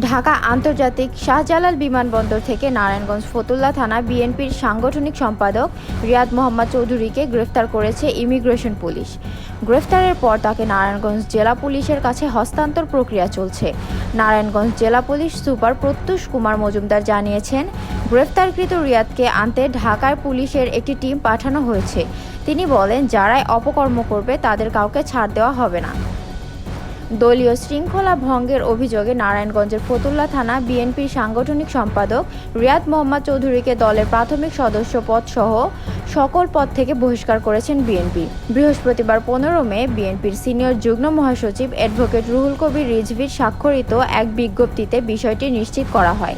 ঢাকা আন্তর্জাতিক শাহজালাল বিমানবন্দর থেকে নারায়ণগঞ্জ ফতুল্লা থানা বিএনপির সাংগঠনিক সম্পাদক রিয়াদ মোহাম্মদ চৌধুরীকে গ্রেফতার করেছে ইমিগ্রেশন পুলিশ। গ্রেফতারের পর তাকে নারায়ণগঞ্জ জেলা পুলিশের কাছে হস্তান্তর প্রক্রিয়া চলছে। নারায়ণগঞ্জ জেলা পুলিশ সুপার প্রত্যুষ কুমার মজুমদার জানিয়েছেন, গ্রেফতারকৃত রিয়াদকে আনতে ঢাকার পুলিশের একটি টিম পাঠানো হয়েছে। তিনি বলেন, যারাই অপকর্ম করবে তাদের কাউকে ছাড় দেওয়া হবে না। দলীয় শৃঙ্খলা ভঙ্গের অভিযোগে নারায়ণগঞ্জের ফতুল্লা থানা বিএনপির সাংগঠনিক সম্পাদক রিয়াদ মোহাম্মদ চৌধুরীকে দলের প্রাথমিক সদস্য পদ সহ সকল পদ থেকে বহিষ্কার করেছেন বিএনপি। বৃহস্পতিবার পনেরো মে বিএনপির সিনিয়র যুগ্ম মহাসচিব অ্যাডভোকেট রুহুল কবির রিজভির স্বাক্ষরিত এক বিজ্ঞপ্তিতে বিষয়টি নিশ্চিত করা হয়।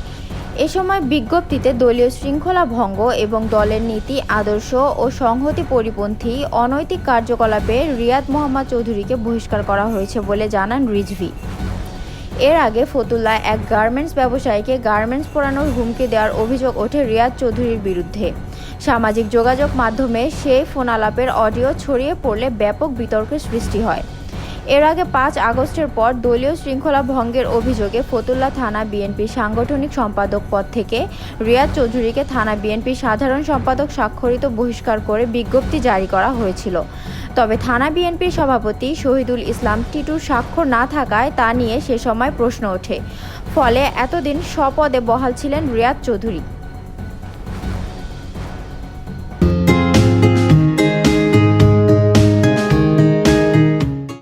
এ সময় বিজ্ঞপ্তিতে দলীয় শৃঙ্খলা ভঙ্গ এবং দলের নীতি, আদর্শ ও সংহতি পরিপন্থী অনৈতিক কার্যকলাপে রিয়াদ মোহাম্মদ চৌধুরীকে বহিষ্কার করা হয়েছে বলে জানান রিজভি। এর আগে ফতুল্লায় এক গার্মেন্টস ব্যবসায়ীকে গার্মেন্টস পরানোর হুমকি দেওয়ার অভিযোগ ওঠে রিয়াদ চৌধুরীর বিরুদ্ধে। সামাজিক যোগাযোগ মাধ্যমে সেই ফোনালাপের অডিও ছড়িয়ে পড়লে ব্যাপক বিতর্কের সৃষ্টি হয়। এর আগে পাঁচ আগস্টের পর দলীয় শৃঙ্খলা ভঙ্গের অভিযোগে ফতুল্লা থানা বিএনপির সাংগঠনিক সম্পাদক পদ থেকে রিয়াদ চৌধুরীকে থানা বিএনপির সাধারণ সম্পাদক স্বাক্ষরিত বহিষ্কার করে বিজ্ঞপ্তি জারি করা হয়েছিল। তবে থানা বিএনপির সভাপতি শহীদুল ইসলাম টিটুর স্বাক্ষর না থাকায় তা নিয়ে সে সময় প্রশ্ন ওঠে। ফলে এতদিন স্বপদে বহাল ছিলেন রিয়াদ চৌধুরী।